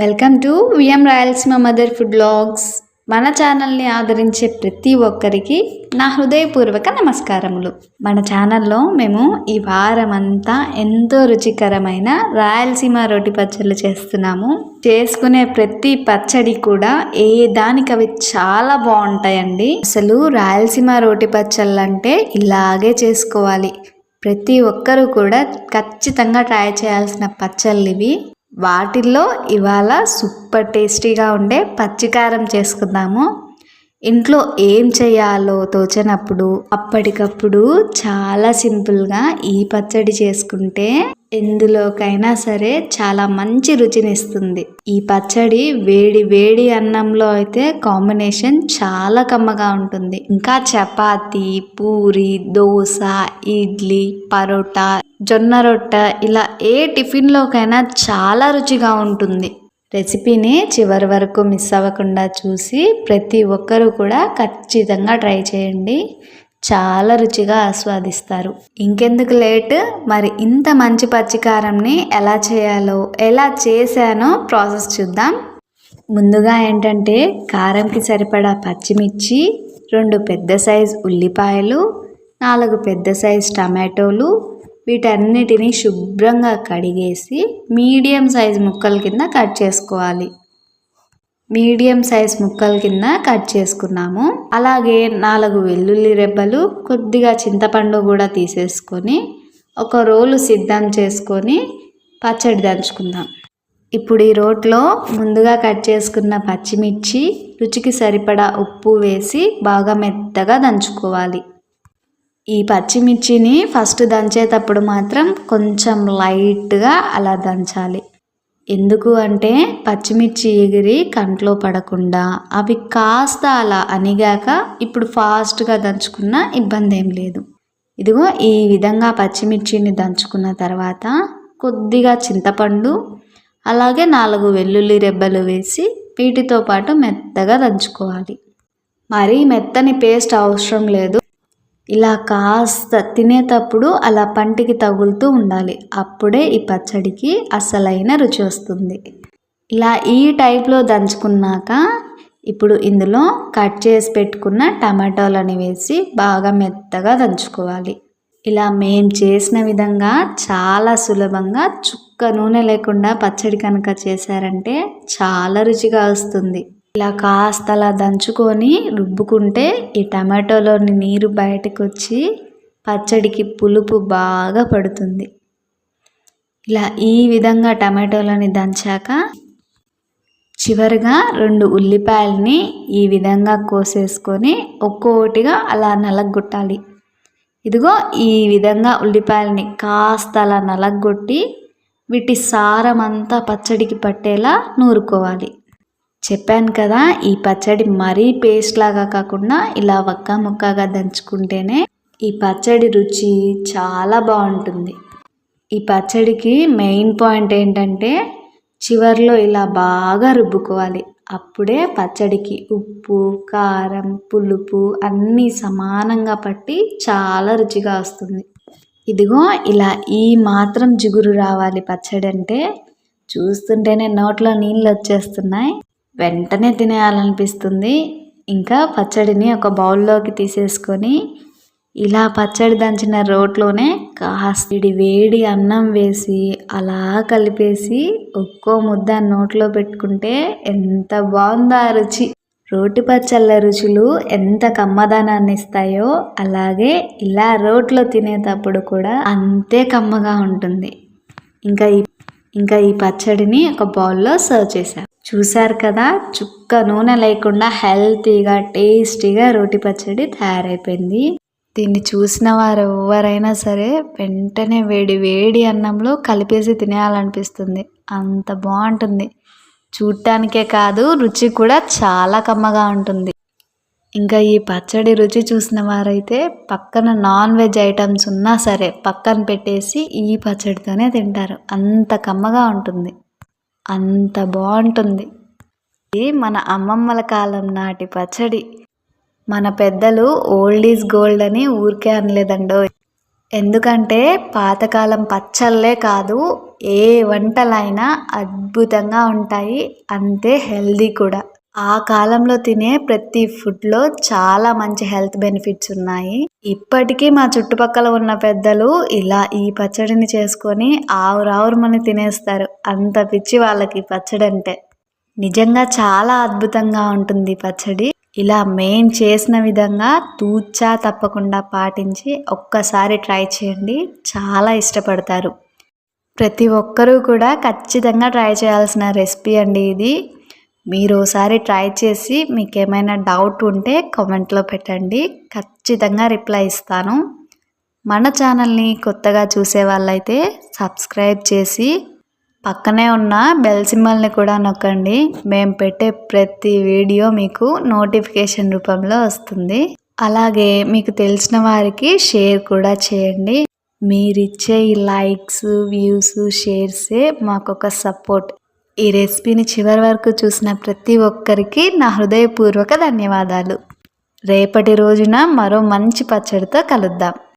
Welcome to V M Rayalaseema mother food blogs. మన ఛానల్ని ఆదరించే ప్రతి ఒక్కరికి నా హృదయపూర్వక నమస్కారములు. మన ఛానల్లో మేము ఈ వారం అంతా ఎంతో రుచికరమైన రాయలసీమ రోటి పచ్చళ్ళు చేస్తున్నాము. చేసుకునే ప్రతి పచ్చడి కూడా ఏ దానికి అవి చాలా బాగుంటాయండి. అసలు రాయలసీమ రోటి పచ్చళ్ళు అంటే ఇలాగే చేసుకోవాలి. ప్రతి ఒక్కరూ కూడా ఖచ్చితంగా ట్రై చేయాల్సిన పచ్చళ్ళు ఇవి వాటిల్లో ఇవాళ సూపర్ టేస్టీగా ఉండే పచ్చికారం చేసుకుందాము. ఇంట్లో ఏం చేయాలో తోచనప్పుడు అప్పటికప్పుడు చాలా సింపుల్గా ఈ పచ్చడి చేసుకుంటే ఎందులోకైనా సరే చాలా మంచి రుచినిస్తుంది. ఈ పచ్చడి వేడి వేడి అన్నంలో అయితే కాంబినేషన్ చాలా కమ్మగా ఉంటుంది. ఇంకా చపాతి పూరి దోశ ఇడ్లీ పరోటా జొన్న రొట్ట ఇలా ఏ టిఫిన్లోకైనా చాలా రుచిగా ఉంటుంది. రెసిపీని చివరి వరకు మిస్ అవ్వకుండా చూసి ప్రతి ఒక్కరూ కూడా ఖచ్చితంగా ట్రై చేయండి. చాలా రుచిగా ఆస్వాదిస్తారు. ఇంకెందుకు లేట్? మరి ఇంత మంచి పచ్చికారంని ఎలా చేయాలో ఎలా చేశానో ప్రాసెస్ చూద్దాం. ముందుగా ఏంటంటే కారంకి సరిపడా పచ్చిమిర్చి రెండు పెద్ద సైజ్ ఉల్లిపాయలు నాలుగు పెద్ద సైజ్ టమాటోలు వీటన్నిటిని శుభ్రంగా కడిగేసి మీడియం సైజ్ ముక్కల కింద కట్ చేసుకోవాలి. మీడియం సైజ్ ముక్కల కింద కట్ చేసుకున్నాము. అలాగే నాలుగు వెల్లుల్లి రెబ్బలు కొద్దిగా చింతపండు కూడా తీసేసుకొని ఒక రోలు సిద్ధం చేసుకొని పచ్చడి దంచుకుందాం. ఇప్పుడు ఈ రోట్లో ముందుగా కట్ చేసుకున్న పచ్చిమిర్చి రుచికి సరిపడా ఉప్పు వేసి బాగా మెత్తగా దంచుకోవాలి. ఈ పచ్చిమిర్చిని ఫస్ట్ దంచేటప్పుడు మాత్రం కొంచెం లైట్గా అలా దంచాలి. ఎందుకు అంటే పచ్చిమిర్చి ఎగిరి కంట్లో పడకుండా అవి కాస్త అలా అనిగాక ఇప్పుడు ఫాస్ట్గా దంచుకున్న ఇబ్బంది ఏం లేదు. ఇదిగో ఈ విధంగా పచ్చిమిర్చిని దంచుకున్న తర్వాత కొద్దిగా చింతపండు అలాగే నాలుగు వెల్లుల్లి రెబ్బలు వేసి వీటితో పాటు మెత్తగా దంచుకోవాలి. మరీ మెత్తని పేస్ట్ అవసరం లేదు. ఇలా కాస్త తినేటప్పుడు అలా పంటికి తగులుతూ ఉండాలి. అప్పుడే ఈ పచ్చడికి అసలైన రుచి వస్తుంది. ఇలా ఈ టైప్లో దంచుకున్నాక ఇప్పుడు ఇందులో కట్ చేసి పెట్టుకున్న టమాటోలని వేసి బాగా మెత్తగా దంచుకోవాలి. ఇలా మేం చేసిన విధంగా చాలా సులభంగా చుక్క నూనె లేకుండా పచ్చడి కనుక చేశారంటే చాలా రుచిగా వస్తుంది. ఇలా కాస్త అలా దంచుకొని రుబ్బుకుంటే ఈ టమాటోలోని నీరు బయటకు వచ్చి పచ్చడికి పులుపు బాగా పడుతుంది. ఇలా ఈ విధంగా టమాటోలని దంచాక చివరిగా రెండు ఉల్లిపాయలని ఈ విధంగా కోసేసుకొని ఒక్కొక్కటిగా అలా నలగొట్టాలి. ఇదిగో ఈ విధంగా ఉల్లిపాయలని కాస్త అలా నలగొట్టి వీటి సారం అంతా పచ్చడికి పట్టేలా నూరుకోవాలి. చెప్పాను కదా ఈ పచ్చడి మరీ పేస్ట్ లాగా కాకుండా ఇలా వక్క ముక్కగా దంచుకుంటేనే ఈ పచ్చడి రుచి చాలా బాగుంటుంది. ఈ పచ్చడికి మెయిన్ పాయింట్ ఏంటంటే చివర్లో ఇలా బాగా రుబ్బుకోవాలి. అప్పుడే పచ్చడికి ఉప్పు కారం పులుపు అన్నీ సమానంగా పట్టి చాలా రుచిగా వస్తుంది. ఇదిగో ఇలా ఈ మాత్రం జిగురు రావాలి పచ్చడి అంటే చూస్తుంటేనే నోట్లో నీళ్ళు వచ్చేస్తున్నాయి. వెంటనే తినేయాలనిపిస్తుంది. ఇంకా పచ్చడిని ఒక బౌల్లోకి తీసేసుకొని ఇలా పచ్చడి దంచిన రోట్లోనే కాస్తిడి వేడి అన్నం వేసి అలా కలిపేసి ఒక్కో ముద్ద నోట్లో పెట్టుకుంటే ఎంత బాగుందో ఆ రుచి. రోటి పచ్చళ్ళ రుచులు ఎంత కమ్మదనాన్ని ఇస్తాయో అలాగే ఇలా రోట్లో తినేటప్పుడు కూడా అంతే కమ్మగా ఉంటుంది. ఇంకా ఈ ఇంకా ఈ పచ్చడిని ఒక బౌల్లో సర్వ్ చేశాను. చూశారు కదా చుక్క నూనె లేకుండా హెల్తీగా టేస్టీగా రోటి పచ్చడి తయారైపోయింది. దీన్ని చూసిన వారు ఎవరైనా సరే వెంటనే వేడి వేడి అన్నంలో కలిపేసి తినేయాలనిపిస్తుంది. అంత బాగుంటుంది. చూడటానికే కాదు రుచి కూడా చాలా కమ్మగా ఉంటుంది. ఇంకా ఈ పచ్చడి రుచి చూసిన వారైతే పక్కన నాన్ వెజ్ ఐటమ్స్ ఉన్నా సరే పక్కన పెట్టేసి ఈ పచ్చడితోనే తింటారు. అంత కమ్మగా ఉంటుంది. అంత బాగుంటుంది. ఇది మన అమ్మమ్మల కాలం నాటి పచ్చడి. మన పెద్దలు ఓల్డ్ ఈజ్ గోల్డ్ అని ఊరికే అనలేదండో. ఎందుకంటే పాతకాలం పచ్చళ్ళే కాదు ఏ వంటలైనా అద్భుతంగా ఉంటాయి. అంతే హెల్దీ కూడా. ఆ కాలంలో తినే ప్రతి ఫుడ్లో చాలా మంచి హెల్త్ బెనిఫిట్స్ ఉన్నాయి. ఇప్పటికీ మా చుట్టుపక్కల ఉన్న పెద్దలు ఇలా ఈ పచ్చడిని చేసుకొని ఆవురావురమని తినేస్తారు. అంత పిచ్చి వాళ్ళకి పచ్చడి అంటే. నిజంగా చాలా అద్భుతంగా ఉంటుంది పచ్చడి. ఇలా మేం చేసిన విధంగా తూచా తప్పకుండా పాటించి ఒక్కసారి ట్రై చేయండి. చాలా ఇష్టపడతారు. ప్రతి ఒక్కరూ కూడా ఖచ్చితంగా ట్రై చేయాల్సిన రెసిపీ అండి ఇది. మీరు ఒకసారి ట్రై చేసి మీకు ఏమైనా డౌట్ ఉంటే కామెంట్లో పెట్టండి. ఖచ్చితంగా రిప్లై ఇస్తాను. మన ఛానల్ని కొత్తగా చూసే వాళ్ళైతే సబ్స్క్రైబ్ చేసి పక్కనే ఉన్న బెల్ సింబల్ని కూడా నొక్కండి. మేము పెట్టే ప్రతి వీడియో మీకు నోటిఫికేషన్ రూపంలో వస్తుంది. అలాగే మీకు తెలిసిన వారికి షేర్ కూడా చేయండి. మీరిచ్చే ఈ లైక్స్ వ్యూస్ షేర్సే మాకు ఒక సపోర్ట్. ఈ రెసిపీని చివరి వరకు చూసిన ప్రతి ఒక్కరికి నా హృదయపూర్వక ధన్యవాదాలు. రేపటి రోజున మరో మంచి పచ్చడితో కలుద్దాం.